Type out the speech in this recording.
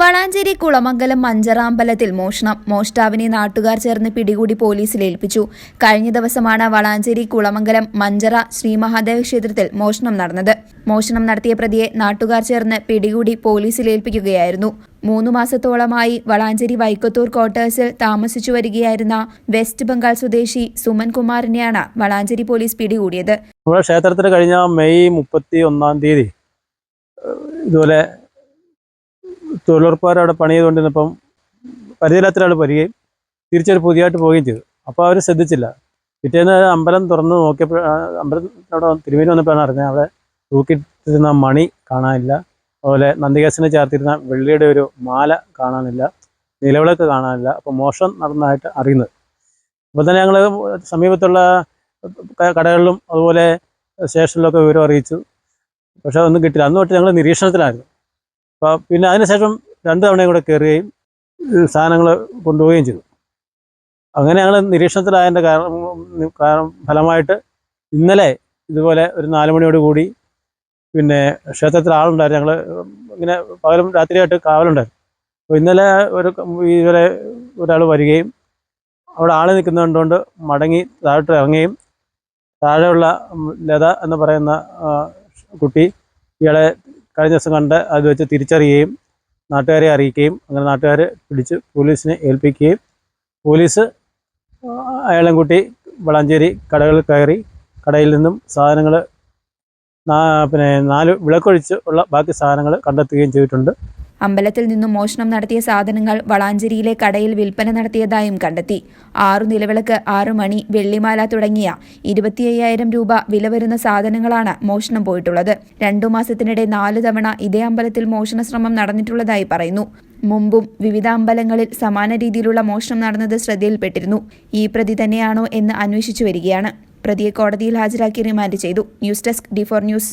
വളാഞ്ചേരി കുളമംഗലം മഞ്ചറാമ്പലത്തിൽ മോഷണം. മോഷ്ടാവിനെ നാട്ടുകാർ ചേർന്ന് പിടികൂടി പോലീസിൽ ഏൽപ്പിച്ചു. കഴിഞ്ഞ ദിവസമാണ് വളാഞ്ചേരി കുളമംഗലം മഞ്ചറ ശ്രീ മഹാദേവ ക്ഷേത്രത്തിൽ മോഷണം നടന്നത്. മോഷണം നടത്തിയ പ്രതിയെ നാട്ടുകാർ ചേർന്ന് പിടികൂടി പോലീസിൽ ഏൽപ്പിക്കുകയായിരുന്നു. മൂന്നു മാസത്തോളമായി വളാഞ്ചേരി വൈക്കത്തൂർ ക്വാർട്ടേഴ്സിൽ താമസിച്ചു വരികയായിരുന്ന വെസ്റ്റ് ബംഗാൾ സ്വദേശി സുമൻ കുമാറിനെയാണ് വളാഞ്ചേരി പോലീസ് പിടികൂടിയത്. ക്ഷേത്രത്തിൽ കഴിഞ്ഞ മെയ് മുപ്പത്തി ഒന്നാം തീയതി ഇതുപോലെ തൊഴിലുറപ്പുകാർ അവിടെ പണി ചെയ്തുകൊണ്ടിരുന്നപ്പം പരിചയത്തിലാണ് വരികയും തിരിച്ചൊരു പുതിയതായിട്ട് പോവുകയും ചെയ്തു. അപ്പോൾ അവർ ശ്രദ്ധിച്ചില്ല. പിറ്റേന്ന് അമ്പലം തുറന്ന് നോക്കിയപ്പോൾ അമ്പലം അവിടെ തിരുമേനി വന്നപ്പോഴാണ് അറിഞ്ഞത് അവിടെ തൂക്കിട്ടിരുന്ന മണി കാണാനില്ല. അതുപോലെ നന്ദികേശനെ ചേർത്തിരുന്ന വെള്ളിയുടെ ഒരു മാല കാണാനില്ല. നിലവിളക്ക് കാണാനില്ല. അപ്പോൾ മോഷണം നടന്നതായിട്ട് അറിയുന്നത്. അപ്പോൾ തന്നെ ഞങ്ങൾ സമീപത്തുള്ള കടകളിലും അതുപോലെ സ്റ്റേഷനിലൊക്കെ വിവരം അറിയിച്ചു. പക്ഷെ അതൊന്നും കിട്ടില്ല അന്ന് തൊട്ട് ഞങ്ങൾ നിരീക്ഷണത്തിലായിരുന്നു. അപ്പോൾ പിന്നെ അതിനുശേഷം രണ്ട് തവണയും കൂടെ കയറുകയും സാധനങ്ങൾ കൊണ്ടുപോവുകയും ചെയ്തു. അങ്ങനെ ഞങ്ങൾ നിരീക്ഷണത്തിലായതിന്റെ കാരണം കാരണം ഫലമായിട്ട് ഇന്നലെ ഇതുപോലെ ഒരു നാല് മണിയോട് കൂടി പിന്നെ ക്ഷേത്രത്തിൽ ആളുണ്ടായിരുന്നു. ഞങ്ങൾ ഇങ്ങനെ പകലും രാത്രിയായിട്ട് കാവലുണ്ടായിരുന്നു. അപ്പോൾ ഇന്നലെ ഒരു ഇതുവരെ ഒരാൾ വരികയും അവിടെ ആൾ നിൽക്കുന്നതുകൊണ്ട് മടങ്ങി താഴോട്ട് ഇറങ്ങുകയും താഴെയുള്ള ലത എന്ന് പറയുന്ന കുട്ടി ഇയാളെ കഴിഞ്ഞ ദിവസം കണ്ട് അത് വെച്ച് തിരിച്ചറിയുകയും നാട്ടുകാരെ അറിയിക്കുകയും അങ്ങനെ നാട്ടുകാരെ പിടിച്ച് പോലീസിനെ ഏൽപ്പിക്കുകയും പോലീസ് അയാളും കൂട്ടി വളാഞ്ചേരി കടകളിൽ കയറി കടയിൽ നിന്നും സാധനങ്ങൾ പിന്നെ നാല് വിളക്കൊഴിച്ച് ഉള്ള ബാക്കി സാധനങ്ങൾ കണ്ടെത്തുകയും ചെയ്തിട്ടുണ്ട്. അമ്പലത്തിൽ നിന്നും മോഷണം നടത്തിയ സാധനങ്ങൾ വളാഞ്ചേരിയിലെ കടയിൽ വിൽപ്പന നടത്തിയതായും കണ്ടെത്തി. ആറു നിലവിളക്ക് ആറു മണി വെള്ളിമാല തുടങ്ങിയ ഇരുപത്തി അയ്യായിരം രൂപ വില വരുന്ന സാധനങ്ങളാണ് മോഷണം പോയിട്ടുള്ളത്. രണ്ടു മാസത്തിനിടെ നാലു തവണ ഇതേ അമ്പലത്തിൽ മോഷണ ശ്രമം നടന്നിട്ടുള്ളതായി പറയുന്നു. മുമ്പും വിവിധ അമ്പലങ്ങളിൽ സമാന രീതിയിലുള്ള മോഷണം നടന്നത് ശ്രദ്ധയിൽപ്പെട്ടിരുന്നു. ഈ പ്രതി തന്നെയാണോ എന്ന് അന്വേഷിച്ചു വരികയാണ്. പ്രതിയെ കോടതിയിൽ ഹാജരാക്കി റിമാൻഡ് ചെയ്തു. News desk D four news.